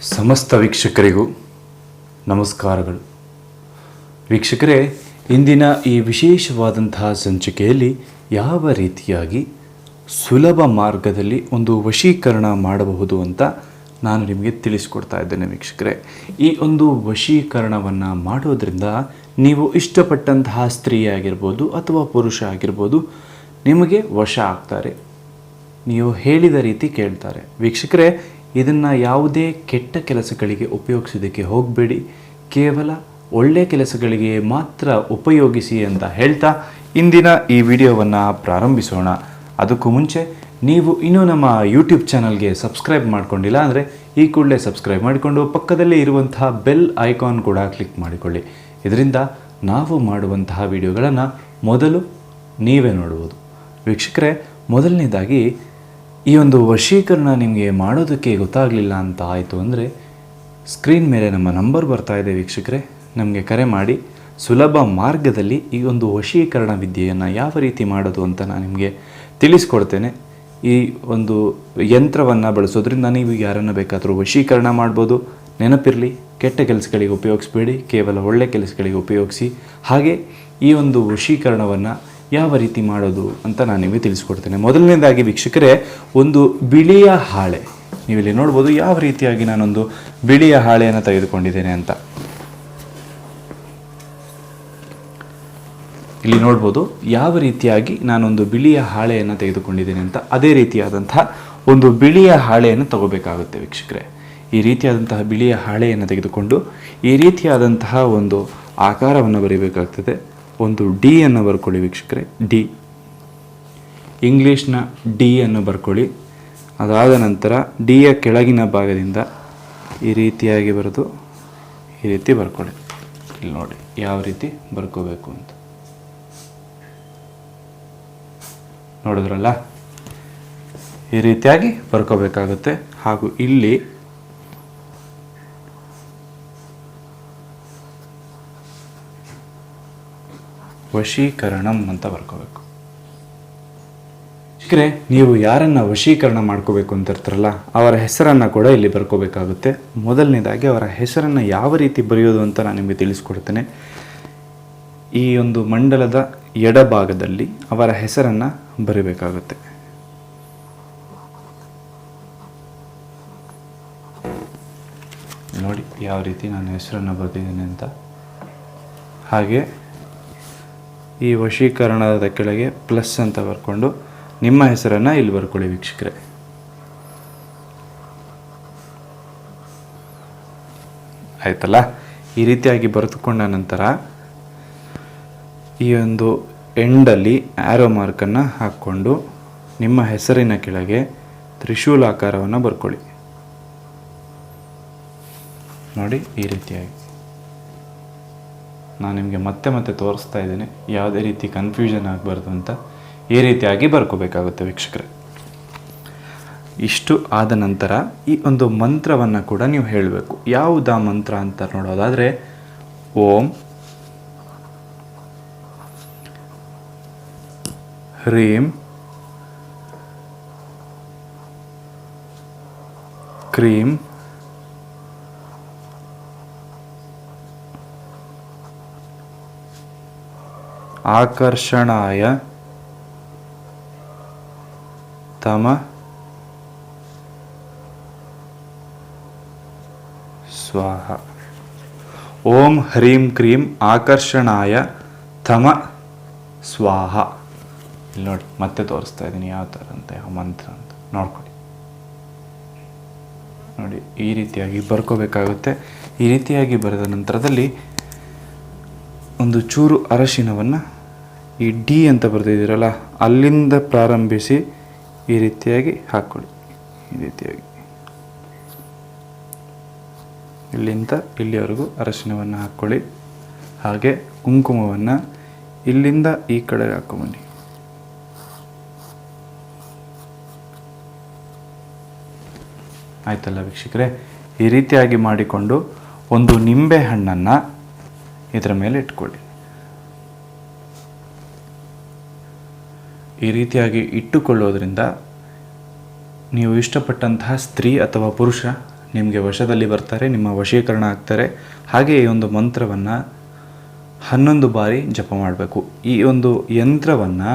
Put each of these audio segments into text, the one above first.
ಸಮಸ್ತ ವೀಕ್ಷಕರಿಗೂ ನಮಸ್ಕಾರಗಳು. ವೀಕ್ಷಕರೇ, ಇಂದಿನ ಈ ವಿಶೇಷವಾದಂತಹ ಸಂಚಿಕೆಯಲ್ಲಿ ಯಾವ ರೀತಿಯಾಗಿ ಸುಲಭ ಮಾರ್ಗದಲ್ಲಿ ಒಂದು ವಶೀಕರಣ ಮಾಡಬಹುದು ಅಂತ ನಾನು ನಿಮಗೆ ತಿಳಿಸ್ಕೊಡ್ತಾ ಇದ್ದೇನೆ ವೀಕ್ಷಕರೇ. ಈ ಒಂದು ವಶೀಕರಣವನ್ನು ಮಾಡೋದ್ರಿಂದ ನೀವು ಇಷ್ಟಪಟ್ಟಂತಹ ಸ್ತ್ರೀ ಆಗಿರ್ಬೋದು ಅಥವಾ ಪುರುಷ ಆಗಿರ್ಬೋದು, ನಿಮಗೆ ವಶ ಆಗ್ತಾರೆ. ನೀವು ಹೇಳಿದ ರೀತಿ ಕೇಳ್ತಾರೆ. ವೀಕ್ಷಕರೇ ಇದನ್ನು ಯಾವುದೇ ಕೆಟ್ಟ ಕೆಲಸಗಳಿಗೆ ಉಪಯೋಗಿಸೋದಕ್ಕೆ ಹೋಗಬೇಡಿ. ಕೇವಲ ಒಳ್ಳೆ ಕೆಲಸಗಳಿಗೆ ಮಾತ್ರ ಉಪಯೋಗಿಸಿ ಅಂತ ಹೇಳ್ತಾ ಇಂದಿನ ಈ ವಿಡಿಯೋವನ್ನು ಪ್ರಾರಂಭಿಸೋಣ. ಅದಕ್ಕೂ ಮುಂಚೆ ನೀವು ಇನ್ನೂ ನಮ್ಮ ಯೂಟ್ಯೂಬ್ ಚಾನಲ್ಗೆ ಸಬ್ಸ್ಕ್ರೈಬ್ ಮಾಡ್ಕೊಂಡಿಲ್ಲ ಅಂದರೆ ಈ ಕೂಡಲೇ ಸಬ್ಸ್ಕ್ರೈಬ್ ಮಾಡಿಕೊಂಡು ಪಕ್ಕದಲ್ಲೇ ಇರುವಂತಹ ಬೆಲ್ ಐಕಾನ್ ಕೂಡ ಕ್ಲಿಕ್ ಮಾಡಿಕೊಳ್ಳಿ. ಇದರಿಂದ ನಾವು ಮಾಡುವಂತಹ ವಿಡಿಯೋಗಳನ್ನು ಮೊದಲು ನೀವೇ ನೋಡುವುದು ವೀಕ್ಷಕರೇ, ಮೊದಲನೇದಾಗಿ ಈ ಒಂದು ವಶೀಕರಣ ನಿಮಗೆ ಮಾಡೋದಕ್ಕೆ ಗೊತ್ತಾಗಲಿಲ್ಲ ಅಂತ ಆಯಿತು ಅಂದರೆ ಸ್ಕ್ರೀನ್ ಮೇಲೆ ನಮ್ಮ ನಂಬರ್ ಬರ್ತಾ ಇದೆ ವೀಕ್ಷಕರೇ. ನಮಗೆ ಕರೆ ಮಾಡಿ. ಸುಲಭ ಮಾರ್ಗದಲ್ಲಿ ಈ ಒಂದು ವಶೀಕರಣ ವಿದ್ಯೆಯನ್ನು ಯಾವ ರೀತಿ ಮಾಡೋದು ಅಂತ ನಾನು ನಿಮಗೆ ತಿಳಿಸ್ಕೊಡ್ತೇನೆ. ಈ ಒಂದು ಯಂತ್ರವನ್ನು ಬಳಸೋದ್ರಿಂದ ನೀವು ಯಾರನ್ನು ಬೇಕಾದರೂ ವಶೀಕರಣ ಮಾಡ್ಬೋದು. ನೆನಪಿರಲಿ, ಕೆಟ್ಟ ಕೆಲಸಗಳಿಗೆ ಉಪಯೋಗಿಸ್ಬೇಡಿ, ಕೇವಲ ಒಳ್ಳೆ ಕೆಲಸಗಳಿಗೆ ಉಪಯೋಗಿಸಿ. ಹಾಗೆ ಈ ಒಂದು ವಶೀಕರಣವನ್ನು ಯಾವ ರೀತಿ ಮಾಡೋದು ಅಂತ ನಾನು ನಿಮಗೆ ತಿಳಿಸ್ಕೊಡ್ತೇನೆ. ಮೊದಲನೇದಾಗಿ ವೀಕ್ಷಕರೇ, ಒಂದು ಬಿಳಿಯ ಹಾಳೆ. ನೀವಿಲ್ಲಿ ನೋಡ್ಬೋದು ಯಾವ ರೀತಿಯಾಗಿ ನಾನೊಂದು ಬಿಳಿಯ ಹಾಳೆಯನ್ನು ತೆಗೆದುಕೊಂಡಿದ್ದೇನೆ ಅಂತ. ಇಲ್ಲಿ ನೋಡ್ಬೋದು ಯಾವ ರೀತಿಯಾಗಿ ನಾನೊಂದು ಬಿಳಿಯ ಹಾಳೆಯನ್ನು ತೆಗೆದುಕೊಂಡಿದ್ದೇನೆ ಅಂತ. ಅದೇ ರೀತಿಯಾದಂತಹ ಒಂದು ಬಿಳಿಯ ಹಾಳೆಯನ್ನು ತಗೋಬೇಕಾಗುತ್ತೆ ವೀಕ್ಷಕರೇ. ಈ ರೀತಿಯಾದಂತಹ ಬಿಳಿಯ ಹಾಳೆಯನ್ನು ತೆಗೆದುಕೊಂಡು ಈ ರೀತಿಯಾದಂತಹ ಒಂದು ಆಕಾರವನ್ನು ಬರೀಬೇಕಾಗ್ತದೆ. ಒಂದು ಡಿ ಅನ್ನು ಬರ್ಕೊಳ್ಳಿ ವೀಕ್ಷಕರೇ ಡಿ ಇಂಗ್ಲೀಷ್ನ ಡಿ ಅನ್ನು ಬರ್ಕೊಳ್ಳಿ. ಅದಾದ ನಂತರ ಡಿಯ ಕೆಳಗಿನ ಭಾಗದಿಂದ ಈ ರೀತಿಯಾಗಿ ಬರೆದು ಈ ರೀತಿ ಬರ್ಕೊಳ್ಳಿ. ಇಲ್ಲಿ ನೋಡಿ, ಯಾವ ರೀತಿ ಬರ್ಕೋಬೇಕು ಅಂತ. ನೋಡಿದ್ರಲ್ಲ? ಈ ರೀತಿಯಾಗಿ ಬರ್ಕೋಬೇಕಾಗುತ್ತೆ. ಹಾಗೂ ಇಲ್ಲಿ ವಶೀಕರಣಂ ಅಂತ ಬರ್ಕೋಬೇಕು. ಚಿಕ್ಕರೆ ನೀವು ಯಾರನ್ನು ವಶೀಕರಣ ಮಾಡ್ಕೋಬೇಕು ಅಂತ ಇರ್ತಾರಲ್ಲ, ಅವರ ಹೆಸರನ್ನು ಕೂಡ ಇಲ್ಲಿ ಬರ್ಕೋಬೇಕಾಗುತ್ತೆ. ಮೊದಲನೇದಾಗಿ ಅವರ ಹೆಸರನ್ನು ಯಾವ ರೀತಿ ಬರೆಯೋದು ಅಂತ ನಾನು ನಿಮಗೆ ತಿಳಿಸ್ಕೊಡ್ತೇನೆ. ಈ ಒಂದು ಮಂಡಲದ ಎಡಭಾಗದಲ್ಲಿ ಅವರ ಹೆಸರನ್ನು ಬರೀಬೇಕಾಗುತ್ತೆ. ನೋಡಿ, ಯಾವ ರೀತಿ ನಾನು ಹೆಸರನ್ನು ಬರೆದಿದ್ದೀನಿ ಅಂತ. ಹಾಗೆ ಈ ವಶೀಕರಣದ ಕೆಳಗೆ ಪ್ಲಸ್ ಅಂತ ಬರ್ಕೊಂಡು ನಿಮ್ಮ ಹೆಸರನ್ನು ಇಲ್ಲಿ ಬರ್ಕೊಳ್ಳಿ ವೀಕ್ಷಕರೇ. ಆಯ್ತಲ್ಲ? ಈ ರೀತಿಯಾಗಿ ಬರೆದುಕೊಂಡ ನಂತರ ಈ ಒಂದು ಎಂಡಲ್ಲಿ ಆ್ಯರೋ ಮಾರ್ಕನ್ನು ಹಾಕ್ಕೊಂಡು ನಿಮ್ಮ ಹೆಸರಿನ ಕೆಳಗೆ ತ್ರಿಶೂಲಾಕಾರವನ್ನು ಬರ್ಕೊಳ್ಳಿ. ನೋಡಿ ಈ ರೀತಿಯಾಗಿ. ನಾನು ನಿಮಗೆ ಮತ್ತೆ ಮತ್ತೆ ತೋರಿಸ್ತಾ ಇದ್ದೀನಿ. ಯಾವುದೇ ರೀತಿ ಕನ್ಫ್ಯೂಷನ್ ಆಗಬಾರ್ದು ಅಂತ ಈ ರೀತಿಯಾಗಿ ಬರ್ಕೋಬೇಕಾಗುತ್ತೆ ವೀಕ್ಷಕರೇ. ಇಷ್ಟು ಆದ ನಂತರ ಈ ಒಂದು ಮಂತ್ರವನ್ನು ಕೂಡ ನೀವು ಹೇಳಬೇಕು. ಯಾವುದಾ ಮಂತ್ರ ಅಂತ ನೋಡೋದಾದರೆ, ಓಂ ಹ್ರೀಂ ಕ್ರೀಂ ಆಕರ್ಷಣಾಯ ತಮ ಸ್ವಾಹ. ಓಂ ಹ್ರೀಂ ಕ್ರೀಂ ಆಕರ್ಷಣಾಯ ತಮ ಸ್ವಾಹ. ಇಲ್ಲಿ ನೋಡಿ, ಮತ್ತೆ ತೋರಿಸ್ತಾ ಇದ್ದೀನಿ ಯಾವ ಥರ ಅಂತ ಮಂತ್ರ ಅಂತ. ನೋಡ್ಕೊಳ್ಳಿ. ನೋಡಿ, ಈ ರೀತಿಯಾಗಿ ಬರ್ಕೋಬೇಕಾಗುತ್ತೆ. ಈ ರೀತಿಯಾಗಿ ಬರೆದ ನಂತರದಲ್ಲಿ ಒಂದು ಚೂರು ಅರಶಿನವನ್ನು ಈ ಡಿ ಅಂತ ಬರ್ತಿದ್ದೀರಲ್ಲ ಅಲ್ಲಿಂದ ಪ್ರಾರಂಭಿಸಿ ಈ ರೀತಿಯಾಗಿ ಹಾಕ್ಕೊಳ್ಳಿ ಈ ರೀತಿಯಾಗಿ. ಇಲ್ಲಿಂದ ಇಲ್ಲಿಯವರೆಗೂ ಅರಶಿನವನ್ನು ಹಾಕ್ಕೊಳ್ಳಿ ಹಾಗೆ ಕುಂಕುಮವನ್ನು ಇಲ್ಲಿಂದ ಈ ಕಡೆ ಹಾಕೊಂಬನ್ನಿ. ಆಯ್ತಲ್ಲ ವೀಕ್ಷಕರೇ? ಈ ರೀತಿಯಾಗಿ ಮಾಡಿಕೊಂಡು ಒಂದು ನಿಂಬೆ ಹಣ್ಣನ್ನು ಇದರ ಮೇಲೆ ಇಟ್ಕೊಳ್ಳಿ. ಈ ರೀತಿಯಾಗಿ ಇಟ್ಟುಕೊಳ್ಳೋದ್ರಿಂದ ನೀವು ಇಷ್ಟಪಟ್ಟಂತಹ ಸ್ತ್ರೀ ಅಥವಾ ಪುರುಷ ನಿಮಗೆ ವಶದಲ್ಲಿ ಬರ್ತಾರೆ, ನಿಮ್ಮ ವಶೀಕರಣ ಆಗ್ತಾರೆ. ಹಾಗೆ ಈ ಒಂದು ಮಂತ್ರವನ್ನು ಹನ್ನೊಂದು ಬಾರಿ ಜಪ ಮಾಡಬೇಕು. ಈ ಒಂದು ಯಂತ್ರವನ್ನು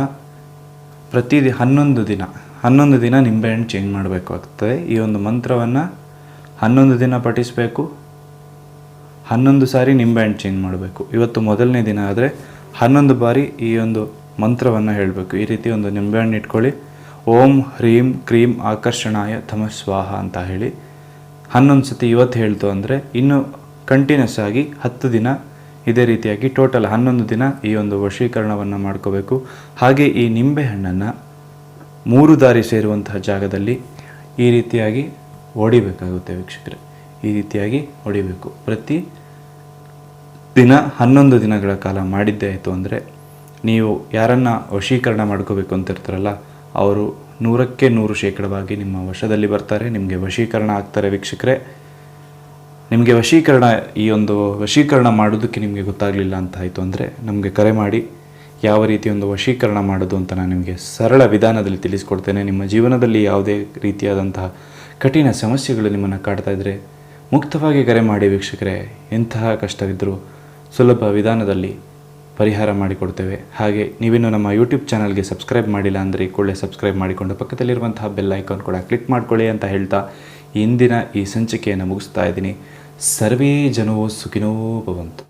ಪ್ರತಿ ಹನ್ನೊಂದು ದಿನ ಹನ್ನೊಂದು ದಿನ ನಿಂಬೆಹಣ್ಣು ಚೇಂಜ್ ಮಾಡಬೇಕಾಗ್ತದೆ ಈ ಒಂದು ಮಂತ್ರವನ್ನು ಹನ್ನೊಂದು ದಿನ ಪಠಿಸಬೇಕು. ಹನ್ನೊಂದು ಸಾರಿ ನಿಂಬೆಹಣ್ಣು ಚೇಂಜ್ ಮಾಡಬೇಕು. ಇವತ್ತು ಮೊದಲನೇ ದಿನ ಆದರೆ ಹನ್ನೊಂದು ಬಾರಿ ಈ ಒಂದು ಮಂತ್ರವನ್ನು ಹೇಳಬೇಕು. ಈ ರೀತಿ ಒಂದು ನಿಂಬೆಹಣ್ಣು ಇಟ್ಕೊಳ್ಳಿ. ಓಂ ಹ್ರೀಂ ಕ್ರೀಂ ಆಕರ್ಷಣಾಯ ತಮಸ್ವಾಹ ಅಂತ ಹೇಳಿ. ಹನ್ನೊಂದು ಸತಿ ಇವತ್ತು ಹೇಳ್ತು ಅಂದರೆ ಇನ್ನು ಕಂಟಿನ್ಯೂಸ್ ಆಗಿ ಹತ್ತು ದಿನ ಇದೇ ರೀತಿಯಾಗಿ ಟೋಟಲ್ ಹನ್ನೊಂದು ದಿನ ಈ ಒಂದು ವಶೀಕರಣವನ್ನು ಮಾಡ್ಕೋಬೇಕು. ಹಾಗೆ ಈ ನಿಂಬೆಹಣ್ಣನ್ನು ಮೂರು ದಾರಿ ಸೇರುವಂತಹ ಜಾಗದಲ್ಲಿ ಈ ರೀತಿಯಾಗಿ ಹೊಡಿಬೇಕಾಗುತ್ತೆ ವೀಕ್ಷಕರೇ. ಈ ರೀತಿಯಾಗಿ ಹೊಡಿಬೇಕು ಪ್ರತಿ ದಿನ ಹನ್ನೊಂದು ದಿನಗಳ ಕಾಲ ಮಾಡಿದ್ದೇ ಆಯಿತು ಅಂದರೆ ನೀವು ಯಾರನ್ನು ವಶೀಕರಣ ಮಾಡ್ಕೋಬೇಕು ಅಂತ ಇರ್ತಾರಲ್ಲ, ಅವರು ನೂರಕ್ಕೆ ನೂರು ಶೇಕಡವಾಗಿ ನಿಮ್ಮ ವಶದಲ್ಲಿ ಬರ್ತಾರೆ, ನಿಮಗೆ ವಶೀಕರಣ ಆಗ್ತಾರೆ ವೀಕ್ಷಕರೇ. ನಿಮಗೆ ವಶೀಕರಣ, ಈ ಒಂದು ವಶೀಕರಣ ಮಾಡೋದಕ್ಕೆ ನಿಮಗೆ ಗೊತ್ತಾಗಲಿಲ್ಲ ಅಂತ ಆಯಿತು ಅಂದರೆ ನಮಗೆ ಕರೆ ಮಾಡಿ, ಯಾವ ರೀತಿ ಒಂದು ವಶೀಕರಣ ಮಾಡೋದು ಅಂತ ನಾನು ನಿಮಗೆ ಸರಳ ವಿಧಾನದಲ್ಲಿ ತಿಳಿಸ್ಕೊಡ್ತೇನೆ. ನಿಮ್ಮ ಜೀವನದಲ್ಲಿ ಯಾವುದೇ ರೀತಿಯಾದಂತಹ ಕಠಿಣ ಸಮಸ್ಯೆಗಳು ನಿಮ್ಮನ್ನು ಕಾಡ್ತಾ ಇದ್ದರೆ ಮುಕ್ತವಾಗಿ ಕರೆ ಮಾಡಿ ವೀಕ್ಷಕರೇ. ಎಂತಹ ಕಷ್ಟವಿದ್ದರೂ ಸುಲಭ ವಿಧಾನದಲ್ಲಿ ಪರಿಹಾರ ಮಾಡಿಕೊಡ್ತೇವೆ. ಹಾಗೆ ನೀವಿನ್ನು ನಮ್ಮ ಯೂಟ್ಯೂಬ್ ಚಾನಲ್ಗೆ ಸಬ್ಸ್ಕ್ರೈಬ್ ಮಾಡಿಲ್ಲ ಅಂದರೆ ಈ ಕೂಡಲೇ ಸಬ್ಸ್ಕ್ರೈಬ್ ಮಾಡಿಕೊಂಡು ಪಕ್ಕದಲ್ಲಿರುವಂತಹ ಬೆಲ್ ಐಕಾನ್ ಕೂಡ ಕ್ಲಿಕ್ ಮಾಡಿಕೊಳ್ಳಿ ಅಂತ ಹೇಳ್ತಾ ಇಂದಿನ ಈ ಸಂಚಿಕೆಯನ್ನು ಮುಗಿಸ್ತಾ ಇದ್ದೀನಿ. ಸರ್ವೇ ಜನೋ ಸುಖಿನೋ ಭವಂತು.